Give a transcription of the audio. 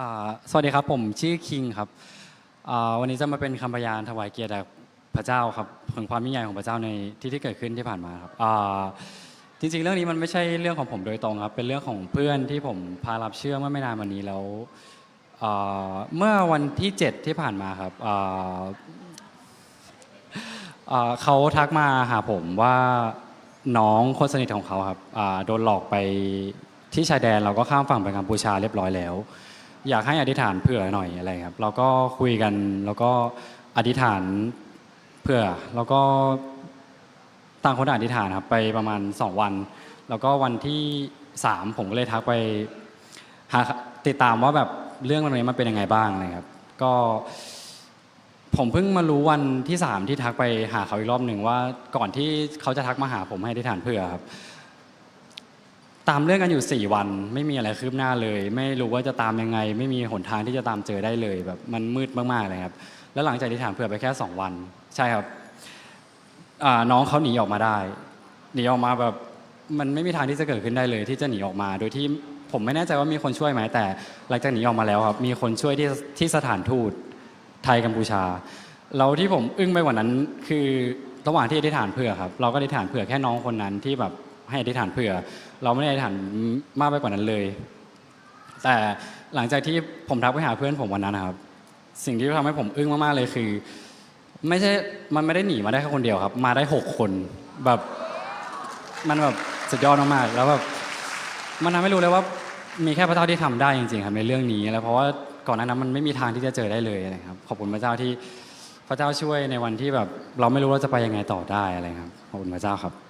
อ่าสวัสดีครับผมชื่อคิงครับอ่าวันนี้จะมาเป็นคำพยานถวายเกียรติแด่พระเจ้าครับถึงความยิ่งใหญ่ของพระเจ้าในที่ที่เกิดขึ้นที่ผ่านมาครับอ่าจริงๆ เรื่องนี้มันไม่ใช่เรื่องของผมโดยตรงครับ เป็นเรื่องของเพื่อนที่ผมพารับเชื่อเมื่อไม่นานมานี้แล้วอ่าเมื่อวันที่ 7 ที่ผ่านมาครับอ่าอ่าเขาทักมาหาผมว่าน้องคนสนิทของเขาครับอ่าโดนหลอกไปที่ชายแดนเราก็ข้ามฝั่งไปกัมพูชาเรียบร้อยแล้ว อยากให้อธิษฐานเผื่อหน่อยอะไรครับเราก็คุยกันแล้วก็อธิษฐานเผื่อแล้วก็ต่างคนต่างอธิษฐานครับไปประมาณ 2 วัน แล้วก็วันที่ 3 ผมก็เลยทักไปหาติดตามว่าแบบเรื่องวันนี้มันเป็นยังไงบ้างอะไรครับ ก็ผมเพิ่งมารู้วันที่ 3 ที่ทักไปหาเขาอีกรอบหนึ่งว่าก่อนที่เขาจะทักมาหาผมให้อธิษฐานเผื่อครับ ตามเรื่องกันอยู่ 4 วัน ไม่มีอะไรคืบหน้าเลย ไม่รู้ว่าจะตามยังไง ไม่มีหนทางที่จะตามเจอได้เลยแบบมันมืดมากๆเลยครับ แล้วหลังจากที่ถามเผื่อไปแค่ 2 วัน ใช่ครับน้องเขาหนีออกมาได้ หนีออกมาแบบมันไม่มีทางที่จะเกิดขึ้นได้เลย ที่จะหนีออกมา โดยที่ผมไม่แน่ใจว่ามีคนช่วยไหมแต่ หลังจากหนีออกมาแล้วครับมีคนช่วยที่ที่สถานทูตไทยกัมพูชาแล้วที่ผมอึ้งไปกว่านั้นคือระหว่างที่อธิษฐานเผื่อครับ เราก็อธิษฐานเผื่อแค่น้องคนนั้นที่แบบ ให้อธิษฐานเผื่อ เราไม่ได้อธิษฐานมากไปกว่านั้นเลย แต่หลังจากที่ผมทักไปหาเพื่อนผมวันนั้นนะครับ สิ่งที่ทำให้ผมอึ้งมากๆเลยคือ ไม่ใช่มันไม่ได้หนีมาได้แค่คนเดียวครับ มาได้หกคนแบบมันแบบสุดยอดมากๆแล้วแบบมันทำให้รู้เลยว่ามีแค่พระเจ้าที่ทำได้จริงๆครับในเรื่องนี้แล้วเพราะว่าก่อนหน้านั้นมันไม่มีทางที่จะเจอได้เลยอะครับขอบคุณพระเจ้าที่พระเจ้าช่วยในวันที่แบบเราไม่รู้ว่าจะไปยังไงต่อได้อะไรครับขอบคุณพระเจ้าครับ